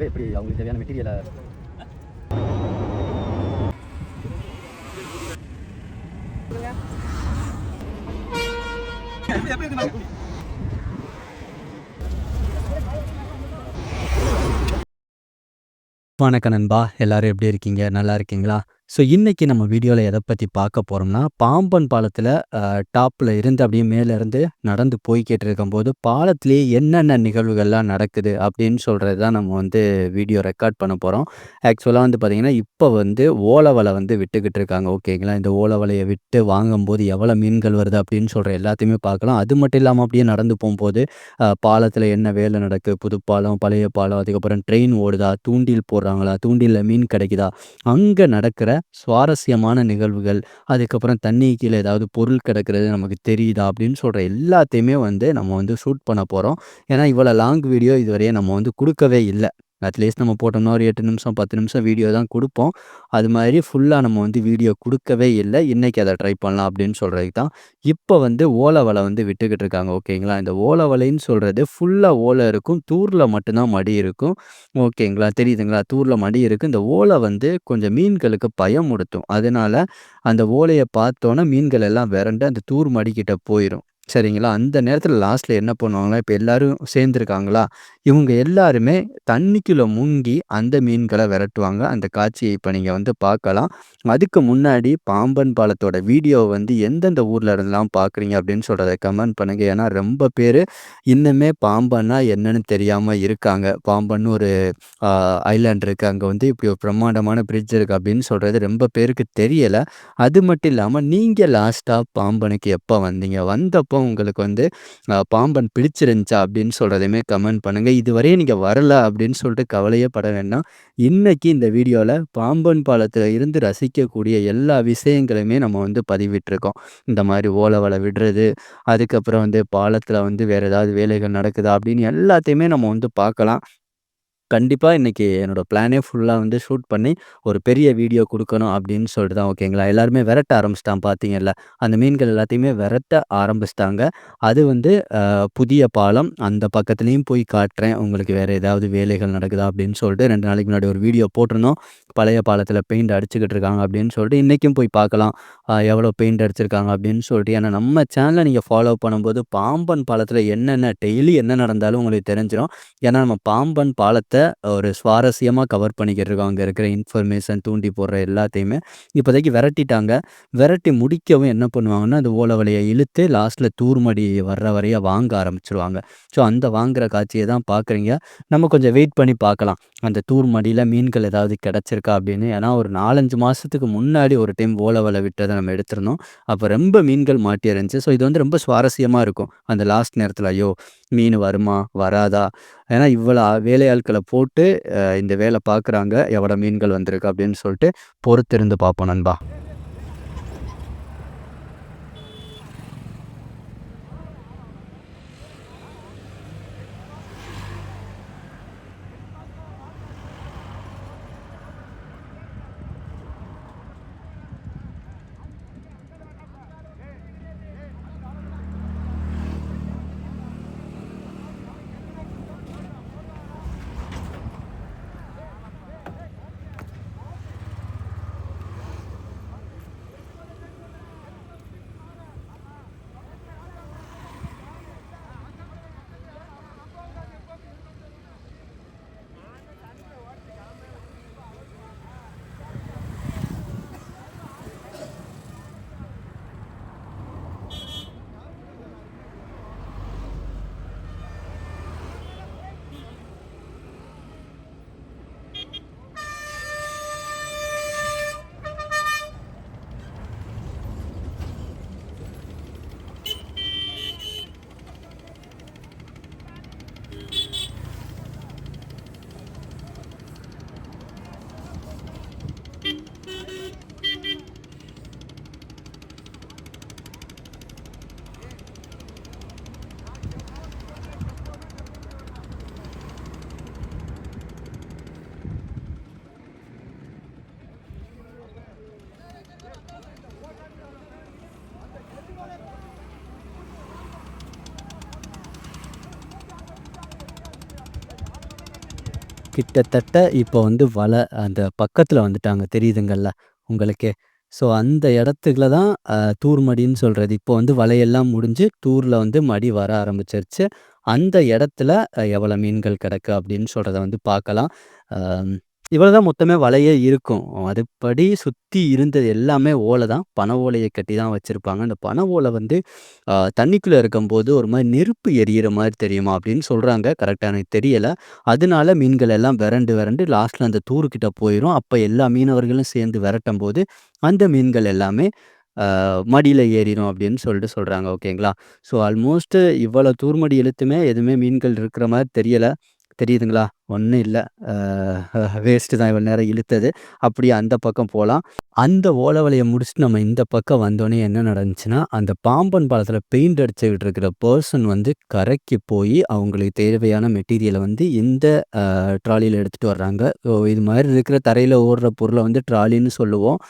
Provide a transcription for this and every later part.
எப்படி அவங்களுக்கு தேவையான மெட்டீரியலை வணக்கம் நண்பா. எல்லாரும் எப்படி இருக்கீங்க? நல்லா இருக்கீங்களா? ஸோ இன்றைக்கி நம்ம வீடியோவில் எதை பற்றி பார்க்க போகிறோம்னா பாம்பன் பாலத்தில் டாப்பில் இருந்து அப்படியே மேலே இருந்து நடந்து போய்கிட்டு இருக்கும்போது பாலத்திலேயே என்னென்ன நிகழ்வுகள்லாம் நடக்குது அப்படின்னு சொல்கிறது தான் நம்ம வந்து வீடியோ ரெக்கார்ட் பண்ண போகிறோம் ஆக்சுவலாக வந்து பார்த்திங்கன்னா இப்போ வந்து ஓலவலை வந்து விட்டுக்கிட்டு இருக்காங்க. ஓகேங்களா? இந்த ஓலவலையை விட்டு வாங்கும்போது எவ்வளோ மீன்கள் வருது அப்படின்னு சொல்கிற எல்லாத்தையுமே பார்க்கலாம். அது மட்டும் இல்லாமல் அப்படியே நடந்து போகும்போது பாலத்தில் என்ன வேலை நடக்குது புதுப்பாலம் பழைய பாலம் அதுக்கப்புறம் ட்ரெயின் ஓடுதா? தூண்டில் போடுறாங்களா? தூண்டிலில் மீன் கிடைக்குதா? அங்கே நடக்கிற சுவாரஸ்யமான நிகழ்வுகள் அதுக்கப்புறம் தண்ணி கீழே ஏதாவது பொருள் கிடக்கிறது நமக்கு தெரியுதா அப்படின்னு சொல்கிற எல்லாத்தையுமே வந்து நம்ம வந்து ஷூட் பண்ண போகிறோம் ஏன்னா இவ்வளோ லாங் வீடியோ இதுவரையே நம்ம வந்து கொடுக்கவே இல்லை. அட்லீஸ்ட் நம்ம போட்டோம்னா ஒரு எட்டு நிமிஷம் பத்து நிமிஷம் வீடியோ தான் கொடுப்போம். அது மாதிரி ஃபுல்லாக நம்ம வந்து வீடியோ கொடுக்கவே இல்லை. இன்றைக்கி அதை ட்ரை பண்ணலாம் அப்படின்னு சொல்கிறதுக்கு தான். இப்போ வந்து ஓலை வலை வந்து விட்டுக்கிட்டு இருக்காங்க. ஓகேங்களா இந்த ஓலை வலைன்னு சொல்கிறது ஃபுல்லாக ஓலை இருக்கும். தூரில் மட்டும்தான் மடி இருக்கும். ஓகேங்களா தெரியுதுங்களா? தூரில் மடி இருக்குது இந்த ஓலை வந்து கொஞ்சம் மீன்களுக்கு பயமுடுத்தும் அதனால் அந்த ஓலையை பார்த்தோன்னே மீன்கள் எல்லாம் விரண்டு அந்த தூர் மடிக்கிட்ட போயிடும் சரிங்களா? அந்த நேரத்தில் லாஸ்ட்டில் என்ன பண்ணுவாங்கன்னா இப்போ எல்லாரும் சேர்ந்துருக்காங்களா? இவங்க எல்லாருமே தண்ணிக்குள்ளே முங்கி அந்த மீன்களை விரட்டுவாங்க. அந்த காட்சியை இப்போ நீங்கள் வந்து பார்க்கலாம். அதுக்கு முன்னாடி பாம்பன் பாலத்தோட வீடியோ வந்து எந்தெந்த ஊரில் இருந்தெல்லாம் பார்க்குறீங்க அப்படின்னு சொல்கிறத கமெண்ட் பண்ணுங்கள் ஏன்னா ரொம்ப பேர் இன்னுமே பாம்பன்னா என்னன்னு தெரியாமல் இருக்காங்க. பாம்பன் ஒரு ஐலாண்ட் இருக்குது அங்கே வந்து இப்படி ஒரு பிரம்மாண்டமான பிரிட்ஜ் இருக்குது அப்படின்னு சொல்கிறது ரொம்ப பேருக்கு தெரியலை. அது மட்டும் இல்லாமல் நீங்கள் லாஸ்ட்டாக பாம்பனுக்கு எப்போ வந்தீங்க? வந்தப்போ உங்களுக்கு வந்து பாம்பன் பிடிச்சிருந்துச்சா அப்படின்னு சொல்கிறதையுமே கமெண்ட் பண்ணுங்கள் இதுவரையும் நீங்கள் வரல அப்படின்னு சொல்லிட்டு கவலையே பட வேண்டாம். இன்றைக்கி இந்த வீடியோவில் பாம்பன் பாலத்தில் இருந்து ரசிக்கக்கூடிய எல்லா விஷயங்களையுமே நம்ம வந்து பதிவிட்டிருக்கோம். இந்த மாதிரி ஓலவலை விடுறது அதுக்கப்புறம் வந்து பாலத்தில் வந்து வேறு ஏதாவது வேலைகள் நடக்குதா அப்படின்னு எல்லாத்தையுமே நம்ம வந்து பார்க்கலாம். கண்டிப்பாக இன்றைக்கி என்னோடய பிளானே ஃபுல்லாக வந்து ஷூட் பண்ணி ஒரு பெரிய வீடியோ கொடுக்கணும் அப்படின்னு சொல்லிட்டு தான் ஓகேங்களா? எல்லாருமே விரட்ட ஆரம்பிச்சிட்டான் பார்த்தீங்கல்ல அந்த மீன்கள் எல்லாத்தையுமே விரட்ட ஆரம்பிச்சிட்டாங்க. அது வந்து புதிய பாலம். அந்த பக்கத்துலேயும் போய் காட்டுறேன். உங்களுக்கு வேறு ஏதாவது வேலைகள் நடக்குதா அப்படின்னு சொல்லிட்டு ரெண்டு நாளைக்கு முன்னாடி ஒரு வீடியோ போட்டிருந்தோம். பழைய பாலத்தில் பெயிண்ட் அடிச்சுக்கிட்டு இருக்காங்க அப்படின்னு சொல்லிட்டு இன்றைக்கும் போய் பார்க்கலாம் எவ்வளோ பெயிண்ட் அடிச்சிருக்காங்க அப்படின்னு சொல்லிட்டு. ஏன்னா நம்ம சேனலை நீங்கள் ஃபாலோ பண்ணும்போது பாம்பன் பாலத்தில் என்னென்ன டெய்லி என்ன நடந்தாலும் உங்களுக்கு தெரிஞ்சிடும் ஏன்னா நம்ம பாம்பன் பாலத்தை ஒரு சுவாரஸ்யமாக கவர் பண்ணிக்கிட்டு இருக்கோம் அங்கே இருக்கிற இன்ஃபர்மேஷன் தூண்டி போடுற எல்லாத்தையுமே இப்போதைக்கு விரட்டிட்டாங்க. விரட்டி முடிக்கவும் என்ன பண்ணுவாங்கன்னா அந்த ஓலவலையை இழுத்து லாஸ்ட்டில் தூர்மடி வர்ற வரைய வாங்க ஆரம்பிச்சிருவாங்க. ஸோ அந்த வாங்குற காட்சியை தான் பார்க்குறீங்க. நம்ம கொஞ்சம் வெயிட் பண்ணி பார்க்கலாம். அந்த தூர்மடியில் மீன்கள் ஏதாவது கிடச்சிருக்கா அப்படின்னு. ஏன்னா ஒரு நாலஞ்சு மாதத்துக்கு முன்னாடி ஒரு டைம் ஓலவலை விட்டதை நம்ம எடுத்திருந்தோம். அப்போ ரொம்ப மீன்கள் மாட்டி இருந்துச்சு ஸோ இது வந்து ரொம்ப சுவாரஸ்யமாக இருக்கும். அந்த லாஸ்ட் நேரத்தில் ஐயோ மீன் வருமா வராதா? ஏன்னா இவ்வளோ வேலையாட்களை போட்டு இந்த வேலை பார்க்குறாங்க. எவ்வளோ மீன்கள் வந்திருக்கு அப்படின்னு சொல்லிட்டு பொறுத்திருந்து பார்ப்போம் நண்பா. கிட்டத்தட்ட இப்போ வந்து வலை அந்த பக்கத்தில் வந்துட்டாங்க தெரியுதுங்கள்ல உங்களுக்கே. ஸோ அந்த இடத்துல தான் தூர்மடின்னு சொல்கிறது இப்போ வந்து வலையெல்லாம் முடிஞ்சு தூரில் வந்து மடி வர ஆரம்பிச்சிருச்சு. அந்த இடத்துல எவ்வளோ மீன்கள் கிடக்கு அப்படின்னு சொல்கிறத வந்து பார்க்கலாம். இவ்வளோதான் மொத்தமே வலையே இருக்கும். அதுபடி சுத்தி இருந்தது எல்லாமே ஓலை தான். பனை ஓலையை கட்டி தான் வச்சிருப்பாங்க. அந்த பனை ஓலை வந்து தண்ணிக்குள்ளே தண்ணிக்குள்ள இருக்கும்போது ஒரு மாதிரி நெருப்பு எரியிற மாதிரி தெரியுமா அப்படின்னு சொல்றாங்க. கரெக்டா எனக்கு தெரியல. அதனால மீன்கள் எல்லாம் விரண்டு விரண்டு லாஸ்ட்ல அந்த தூருக்கிட்ட போயிரும். அப்ப எல்லா மீனவர்களும் சேர்ந்து விரட்டும்போது, அந்த மீன்கள் எல்லாமே மடியில ஏறிடும் அப்படின்னு சொல்லிட்டு சொல்றாங்க. ஓகேங்களா? ஸோ ஆல்மோஸ்ட் இவ்வளோ தூர்மடி இழுத்துமே எதுவுமே மீன்கள் இருக்கிற மாதிரி தெரியல. தெரியுதுங்களா? ஒன்றும் இல்லை வேஸ்ட்டு தான் இவ்வளோ நேரம் இழுத்தது. அப்படியே அந்த பக்கம் போகலாம் அந்த ஓலை வலையை முடிச்சுட்டு நம்ம இந்த பக்கம் வந்தோடனே என்ன நடந்துச்சுன்னா, அந்த பாம்பன் பாலத்தில் பெயிண்ட் அடிச்சுக்கிட்டு இருக்கிற பர்சன் வந்து கரைக்கு போய் அவங்களுக்கு தேவையான மெட்டீரியலை வந்து இந்த ட்ராலியில் எடுத்துகிட்டு வர்றாங்க. ஸோ இது மாதிரி இருக்கிற தரையில் ஓடுற பொருளை வந்து ட்ராலின்னு சொல்லுவோம்.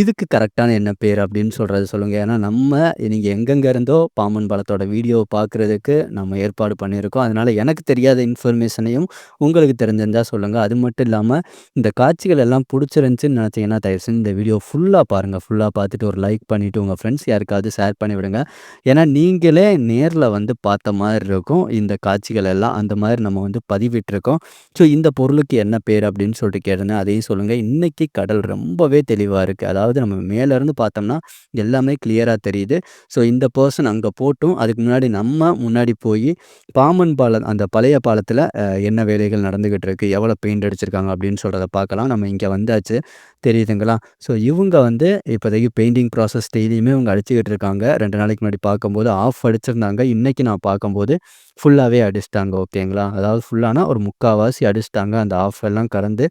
இதுக்கு கரெக்டான என்ன பேர் அப்படின்னு சொல்கிறது சொல்லுங்கள் ஏன்னா நம்ம நீங்கள் எங்கெங்கே இருந்தோ பாம்பன் பாலத்தோட வீடியோவை பார்க்குறதுக்கு நம்ம ஏற்பாடு பண்ணியிருக்கோம். அதனால் எனக்கு தெரியாத இன்ஃபர்மேஷனையும் உங்களுக்கு தெரிஞ்சிருந்தால் சொல்லுங்கள் அது மட்டும் இல்லாமல் இந்த காட்சிகள் எல்லாம் பிடிச்சிருந்துச்சின்னு நினச்சிங்கன்னா தயவு செஞ்சு இந்த வீடியோ ஃபுல்லாக பாருங்கள். ஃபுல்லாக பார்த்துட்டு ஒரு லைக் பண்ணிவிட்டு உங்கள் ஃப்ரெண்ட்ஸ் யாருக்காவது ஷேர் பண்ணி விடுங்க. ஏன்னா நீங்களே நேரில் வந்து பார்த்த மாதிரி இருக்கும் இந்த காட்சிகள் எல்லாம். அந்த மாதிரி நம்ம வந்து பதிவிட்டிருக்கோம் ஸோ இந்த பொருளுக்கு என்ன பேர் அப்படின்னு சொல்லிட்டு கேட்டேன் அதையும் சொல்லுங்கள். இன்றைக்கி கடல் ரொம்பவே தெளிவாக இருக்குது அதாவது நம்ம மேலேருந்து பார்த்தோம்னா எல்லாமே கிளியராக தெரியுது. ஸோ இந்த பர்சன் அங்கே போட்டும் அதுக்கு முன்னாடி நம்ம முன்னாடி போய் பாமன் பாலம் அந்த பழைய பாலத்தில் என்ன வேலைகள் நடந்துக்கிட்டு இருக்குது எவ்வளோ பெயிண்ட் அடிச்சிருக்காங்க அப்படின்னு சொல்கிறத பார்க்கலாம். நம்ம இங்கே வந்தாச்சு. தெரியுதுங்களா? ஸோ இவங்க வந்து இப்போதைக்கு பெயிண்டிங் ப்ராசஸ் டெய்லியுமே இவங்க அடிச்சுக்கிட்டு இருக்காங்க. ரெண்டு நாளைக்கு முன்னாடி பார்க்கும்போது ஆஃப் அடிச்சிருந்தாங்க. இன்றைக்கி நான் பார்க்கும்போது ஃபுல்லாகவே அடிச்சிட்டாங்க. ஓகேங்களா? அதாவது ஃபுல்லானா ஒரு முக்கால்வாசி அடிச்சிட்டாங்க. அந்த ஆஃப் எல்லாம் கறந்து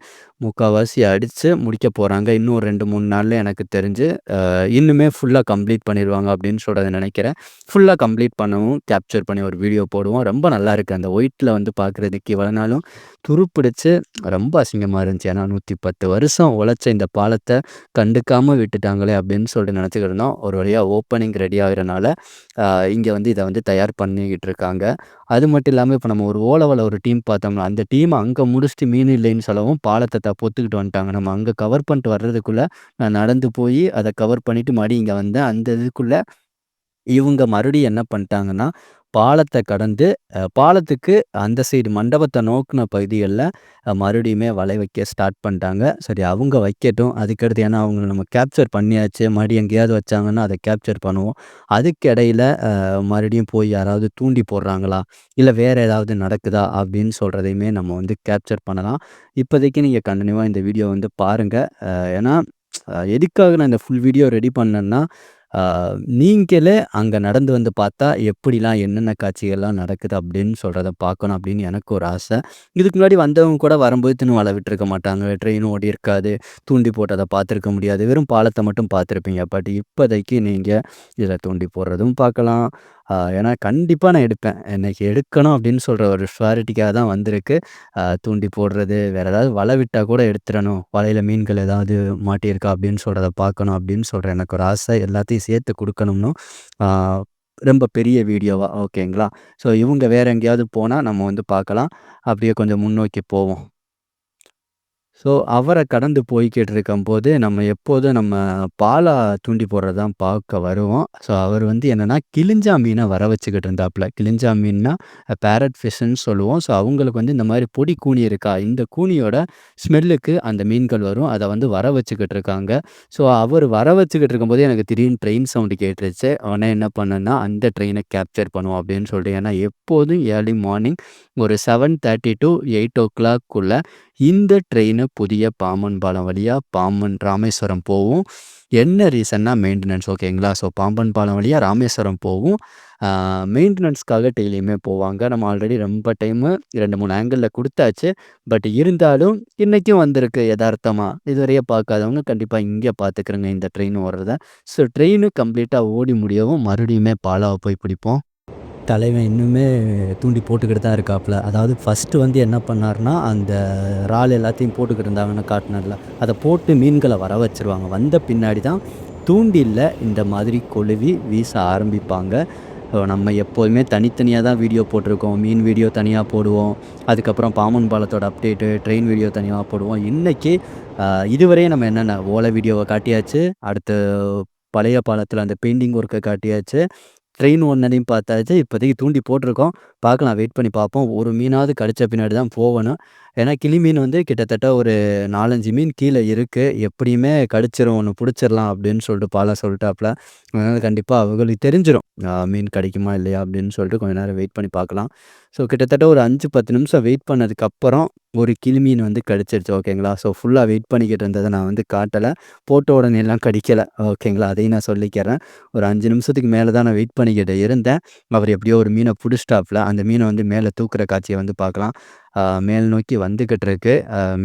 முக்கால்வாசி அடித்து முடிக்க போகிறாங்க இன்னும் ஒரு ரெண்டு மூணு நாளில் எனக்கு தெரிஞ்சு இன்னுமே ஃபுல்லாக கம்ப்ளீட் பண்ணிடுவாங்க அப்படின்னு சொல்கிறத நினைக்கிறேன். ஃபுல்லாக கம்ப்ளீட் பண்ணவும் கேப்சர் பண்ணி ஒரு வீடியோ போடுவோம். ரொம்ப நல்லா இருக்குது அந்த ஒயிட்டில் வந்து பார்க்குறதுக்கு இவ்வளோ நாளும் துருப்பிடிச்சு ரொம்ப அசிங்கமாக இருந்துச்சு. ஏன்னா நூற்றி பத்து வருஷம் உழைச்ச இந்த பாலத்தை கண்டுக்காமல் விட்டுட்டாங்களே அப்படின்னு சொல்லிட்டு நினச்சிக்கிட்டு இருந்தோம். ஒரு வழியாக ஓப்பனிங் ரெடி ஆகிறனால இங்கே வந்து இதை வந்து தயார் பண்ணிக்கிட்டு இருக்காங்க. அது மட்டும் இல்லாமல் இப்போ நம்ம ஒரு ஓலவில் ஒரு டீம் பார்த்தோம்னா அந்த டீம் அங்கே முடிச்சுட்டு மீன் இல்லைன்னு சொல்லவும் பாலத்தை தான் பொத்துக்கிட்டு வந்துட்டாங்க. நம்ம அங்கே கவர் பண்ணிட்டு வர்றதுக்குள்ளே நான் நடந்து போய் அதை கவர் பண்ணிவிட்டு மறுபடியும் இங்கே வந்தேன். அந்த இதுக்குள்ளே இவங்க மறுபடியும் என்ன பண்ணிட்டாங்கன்னா பாலத்தை கடந்து பாலத்துக்கு அந்த சைடு மண்டபத்தை நோக்கின பகுதிகளில் மறுபடியுமே வலை வைக்க ஸ்டார்ட் பண்ணிட்டாங்க. சரி அவங்க வைக்கட்டும். அதுக்கடுத்து ஏன்னா அவங்க நம்ம கேப்சர் பண்ணியாச்சு. மறுபடியும் எங்கேயாவது வச்சாங்கன்னா அதை கேப்சர் பண்ணுவோம். அதுக்கு இடையில மறுபடியும் போய் யாராவது தூண்டி போடுறாங்களா? இல்லை வேறு ஏதாவது நடக்குதா? அப்படின்னு சொல்கிறதையுமே நம்ம வந்து கேப்சர் பண்ணலாம். இப்போதைக்கு நீங்கள் கண்டினியூவாக இந்த வீடியோ வந்து பாருங்கள் ஏன்னா எதுக்காக நான் இந்த ஃபுல் வீடியோ ரெடி பண்ணேன்னா நீங்களே அங்கே நடந்து வந்து பார்த்தா எப்படிலாம் என்னென்ன காட்சிகள்லாம் நடக்குது அப்படின்னு சொல்கிறத பார்க்கணும் அப்படின்னு எனக்கு ஒரு ஆசை. இதுக்கு முன்னாடி வந்தவங்க கூட வரும்போது தின்னு வலை விட்டுருக்க மாட்டாங்க. ட்ரெயினும் ஓடி இருக்காது. தூண்டி போட்டு அதை பார்த்துருக்க முடியாது. வெறும் பாலத்தை மட்டும் பார்த்துருப்பீங்க. பட் இப்போதைக்கு நீங்கள் இதில் தூண்டி போடுறதும் பார்க்கலாம். ஏன்னா கண்டிப்பாக நான் எடுப்பேன். இன்னைக்கு எடுக்கணும் அப்படின்னு சொல்கிற ஒரு ஷுவாரிட்டிக்காக தான் வந்திருக்கு. தூண்டி போடுறது வேறு ஏதாவது வலை விட்டால் கூட எடுத்துடணும். வலையில் மீன்கள் ஏதாவது மாட்டியிருக்கா அப்படின்னு சொல்கிறத பார்க்கணும் அப்படின்னு சொல்கிற எனக்கு ஒரு ஆசை. எல்லாத்தையும் சேர்த்து கொடுக்கணும்னு ரொம்ப பெரிய வீடியோவா ஓகேங்களா? ஸோ இவங்க வேறு எங்கேயாவது போனால் நம்ம வந்து பார்க்கலாம். அப்படியே கொஞ்சம் முன்னோக்கி போவோம். ஸோ அவரை கடந்து போய்கிட்டு இருக்கும்போது, நம்ம எப்போதும் நம்ம பாலா தூண்டி போடுறது தான் பார்க்க வருவோம். ஸோ அவர் வந்து என்னென்னா கிளிஞ்சா மீனை வர வச்சுக்கிட்டு இருந்தாப்புல. கிளிஞ்சா மீன்னா பேரட் ஃபிஷ்ன்னு சொல்லுவோம். ஸோ அவங்களுக்கு வந்து இந்த மாதிரி பொடி கூனி இருக்கா, இந்த கூனியோட ஸ்மெல்லுக்கு அந்த மீன்கள் வரும். அதை வந்து வர வச்சுக்கிட்டு இருக்காங்க. ஸோ அவர் வர வச்சுக்கிட்டு இருக்கும்போது எனக்கு திடீர்னு ட்ரெயின் சவுண்டு கேட்டுருச்சு. உடனே என்ன பண்ணேன்னா, அந்த ட்ரெயினை கேப்சர் பண்ணுவோம் அப்படின்னு சொல்லிட்டு. ஏன்னா எப்போதும் ஏர்லி மார்னிங் ஒரு 7:30 டூ 8:00 இந்த ட்ரெயினு புதிய பாம்பன் பாலம் வழியாக பாம்பன் ராமேஸ்வரம் போகும் என்ன ரீசன்னா மெயின்டெனன்ஸ் ஓகேங்களா ஸோ பாம்பன் பாலம் வழியாக ராமேஸ்வரம் போகும் மெயின்டெனன்ஸ்க்காக டெய்லியுமே போவாங்க. நம்ம ஆல்ரெடி ரொம்ப டைமு ரெண்டு மூணு ஆங்கிளில் கொடுத்தாச்சு. பட் இருந்தாலும் இன்றைக்கும் வந்திருக்கு யதார்த்தமாக இதுவரையே பார்க்காதவங்க கண்டிப்பாக இங்கே பார்த்துக்குறேங்க இந்த ட்ரெயின் ஓடுறத. ஸோ ட்ரெயினு கம்ப்ளீட்டாக ஓடி முடியவும் மறுபடியுமே பாலாவை போய் பிடிப்போம். தலைவன் இன்னுமே தூண்டி போட்டுக்கிட்டு தான் இருக்காப்புல. அதாவது ஃபஸ்ட்டு வந்து என்ன பண்ணார்னா அந்த இறால் எல்லாத்தையும் போட்டுக்கிட்டு இருந்தாங்கன்னு காட்டினார்ல. அதை போட்டு மீன்களை வர வச்சுருவாங்க. வந்த பின்னாடி தான் தூண்டிலில் இந்த மாதிரி கொழுவி வீச ஆரம்பிப்பாங்க. நம்ம எப்போதுமே தனித்தனியாக தான் வீடியோ போட்டிருக்கோம். மீன் வீடியோ தனியாக போடுவோம். அதுக்கப்புறம் பாமன் பாலத்தோட அப்டேட்டு ட்ரெயின் வீடியோ தனியாக போடுவோம். இன்றைக்கி இதுவரையும் நம்ம என்னென்ன ஓலை வீடியோவை காட்டியாச்சு? அடுத்து பழைய பாலத்தில் அந்த பெயிண்டிங் ஒர்க்கை காட்டியாச்சு. ட்ரெயின் ஒன்றையும் பார்த்தாச்சு. இப்போதைக்கு தூண்டி போட்டிருக்கோம். பார்க்கலாம் வெயிட் பண்ணி பார்ப்போம். ஒரு மீனாவது கடிச்ச பின்னாடி தான் போகணும். ஏன்னா கிளி மீன் வந்து கிட்டத்தட்ட ஒரு நாலஞ்சு மீன் கீழே இருக்குது எப்படியுமே கடிச்சிரும் ஒன்று பிடிச்சிடலாம் அப்படின்னு சொல்லிட்டு பாலா சொல்லிட்டாப்புல அதனால் கண்டிப்பாக அவங்களுக்கு தெரிஞ்சிடும் மீன் கிடைக்குமா இல்லையா? அப்படின்னு சொல்லிட்டு கொஞ்ச நேரம் வெயிட் பண்ணி பார்க்கலாம். ஸோ கிட்டத்தட்ட ஒரு அஞ்சு பத்து நிமிஷம் வெயிட் பண்ணதுக்கப்புறம் ஒரு கிளி மீன் வந்து கடிச்சிருச்சு ஓகேங்களா? ஸோ ஃபுல்லாக வெயிட் பண்ணிக்கிட்டு இருந்ததை நான் வந்து காட்டலை. போட்ட உடனே எல்லாம் கடிக்கலை ஓகேங்களா? அதையும் நான் சொல்லிக்கிறேன். ஒரு அஞ்சு நிமிஷத்துக்கு மேலே தான் நான் வெயிட் பண்ணிக்கிட்டு இருந்தேன். அவர் எப்படியோ ஒரு மீனை பிடிச்சிட்டாப்புல அந்த மீனை வந்து மேலே தூக்குற காட்சியை வந்து பார்க்கலாம். மேல் நோக்கி வந்துக்கிட்டு இருக்கு.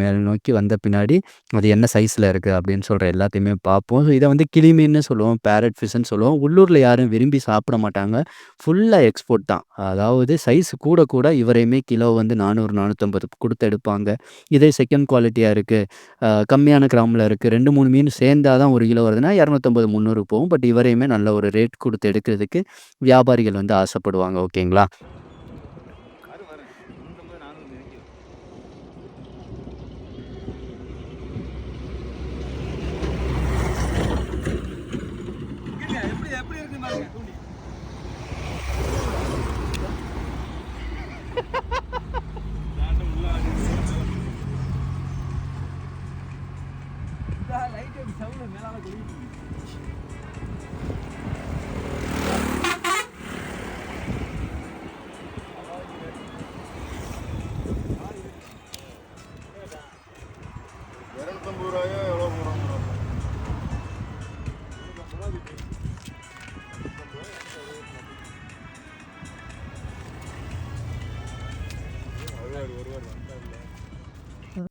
மேல் நோக்கி வந்த பின்னாடி அது என்ன சைஸில் இருக்குது அப்படின்னு சொல்கிற எல்லாத்தையுமே பார்ப்போம். ஸோ இதை வந்து கிளிமீன்னு சொல்லுவோம் பேரட் ஃபிஷ்ன்னு சொல்லுவோம். உள்ளூரில் யாரும் விரும்பி சாப்பிட மாட்டாங்க. ஃபுல்லாக எக்ஸ்போர்ட் தான். அதாவது சைஸ் கூட கூட இவரையுமே கிலோ வந்து நானூறு நானூற்றம்பது கொடுத்து எடுப்பாங்க. இதே செகண்ட் குவாலிட்டியாக இருக்குது கம்மியான கிராமில் இருக்குது ரெண்டு மூணு மீன் சேர்ந்தால் தான் ஒரு கிலோ வருதுன்னா இரநூத்தம்பது முந்நூறு போகும். பட் இவரையுமே நல்ல ஒரு ரேட் கொடுத்து எடுக்கிறதுக்கு வியாபாரிகள் வந்து ஆசைப்படுவாங்க. ஓகேங்களா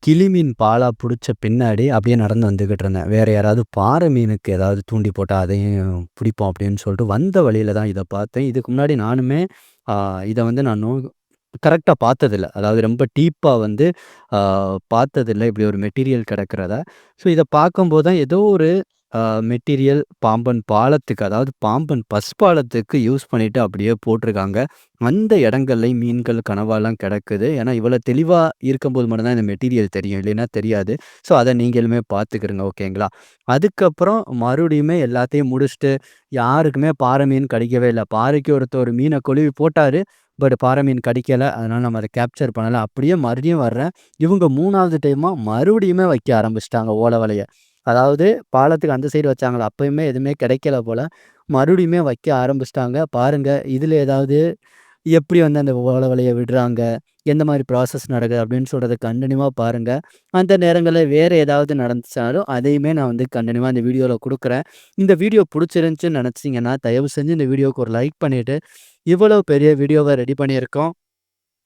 கிளி மீன் பிடிச்ச பின்னாடி அப்படியே நடந்து வந்துக்கிட்டு இருந்தேன். வேறு யாராவது பாறை மீனுக்கு ஏதாவது தூண்டி போட்டால் அதையும் பிடிப்போம் அப்படின்னு சொல்லிட்டு வந்த வழியில் தான் இதை பார்த்தேன். இதுக்கு முன்னாடி நானுமே இதை வந்து நான் நோ கரெக்டாக பார்த்ததில்ல. அதாவது ரொம்ப டீப்பாக வந்து பார்த்ததில்ல. இப்படி ஒரு மெட்டீரியல் கிடக்கிறத. ஸோ இதை பார்க்கும்போது தான் ஏதோ ஒரு மெட்டீரியல் பாம்பன் பாலத்துக்கு அதாவது பாம்பன் பஸ் பாலத்துக்கு யூஸ் பண்ணிட்டு அப்படியே போட்டிருக்காங்க. அந்த இடங்கள்லையும் மீன்கள் கனவாலாம் கிடக்குது. ஏன்னா இவ்வளோ தெளிவாக இருக்கும்போது மட்டும்தான் இந்த மெட்டீரியல் தெரியும் இல்லைன்னா தெரியாது. ஸோ அதை நீங்களுமே பார்த்துக்கிறங்க ஓகேங்களா? அதுக்கப்புறம் மறுபடியுமே எல்லாத்தையும் முடிச்சுட்டு யாருக்குமே பாறை மீன் கிடைக்கவே இல்லை. பாறைக்கு ஒருத்தர் ஒரு மீனை கொழுவி போட்டார் பட் பாறை மீன் கடிக்கலை. அதனால் நம்ம அதை கேப்சர் பண்ணலை. அப்படியே மறுபடியும் வர்றேன். இவங்க மூணாவது டைமாக மறுபடியுமே வைக்க ஆரம்பிச்சிட்டாங்க ஓலை வலையை. அதாவது பாலத்துக்கு அந்த சைடு வச்சாங்களா? அப்பயுமே எதுவுமே கிடைக்கல போல். மறுபடியுமே வைக்க ஆரம்பிச்சிட்டாங்க. பாருங்கள் இதில் ஏதாவது எப்படி வந்து அந்த ஓலை வலையை விடுறாங்க? எந்த மாதிரி ப்ராசஸ் நடக்குது அப்படின்னு சொல்கிறத கண்டினியூவாக பாருங்கள் அந்த நேரங்களில் வேறு ஏதாவது நடந்துச்சாலும் அதையுமே நான் வந்து கண்டினியூவாக இந்த வீடியோவில் கொடுக்குறேன். இந்த வீடியோ பிடிச்சிருந்துச்சின்னு நினச்சிங்கன்னா தயவு செஞ்சு இந்த வீடியோவுக்கு ஒரு லைக் பண்ணிவிட்டு இவ்வளோ பெரிய வீடியோவை ரெடி பண்ணியிருக்கோம்.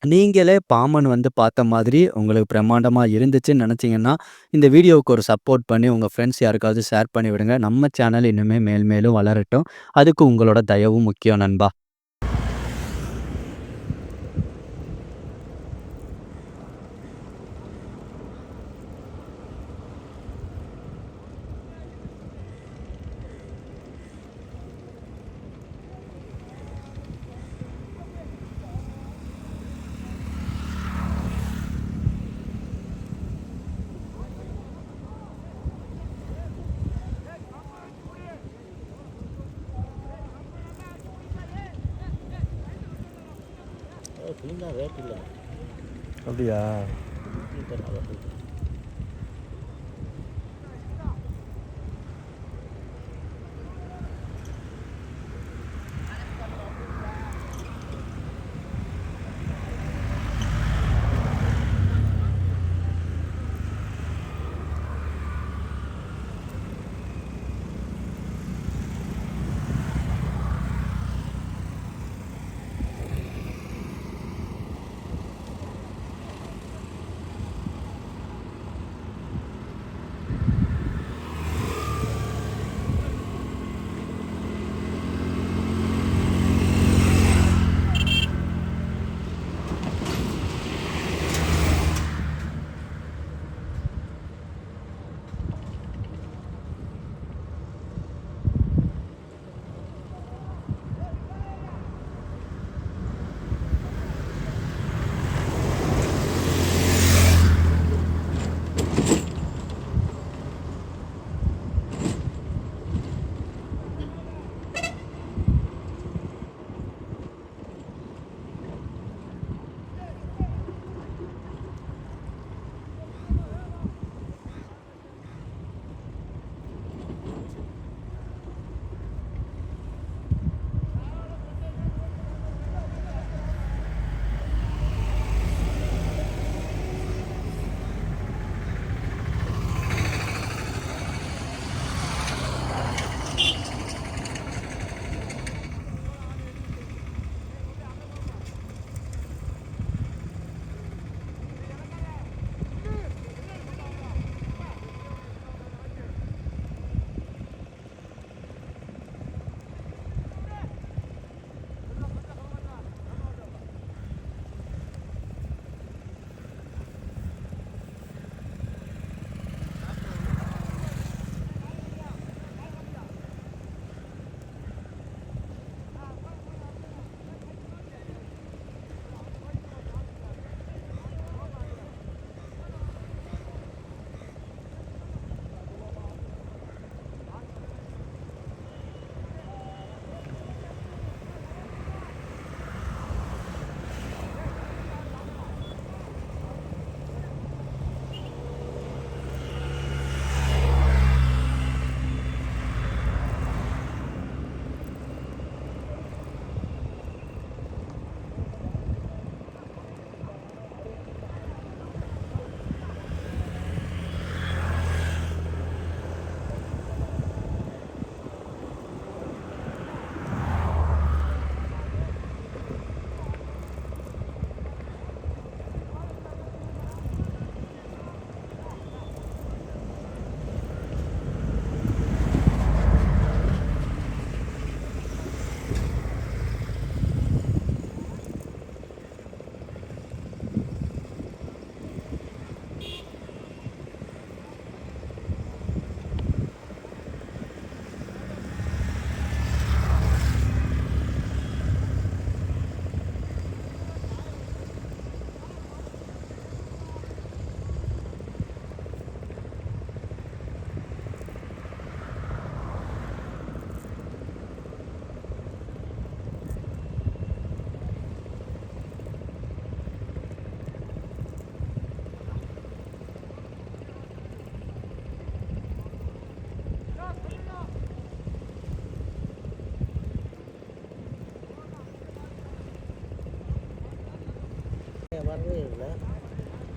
நீங்களே பாமன் வந்து பார்த்த மாதிரி உங்களுக்கு பிரம்மாண்டமாக இருந்துச்சுன்னு நினச்சிங்கன்னா இந்த வீடியோவுக்கு ஒரு சப்போர்ட் பண்ணி உங்கள் ஃப்ரெண்ட்ஸ் யாருக்காவது ஷேர் பண்ணி விடுங்க நம்ம சேனல் இன்னுமே மேல் மேலும் வளரட்டும். அதுக்கு உங்களோட தயவும் முக்கியம் நண்பா. அப்படியா?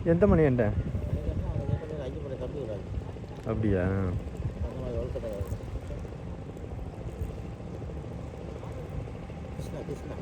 எந்த மணி என்ன அப்படியா? கிருஷ்ணா கிருஷ்ணா.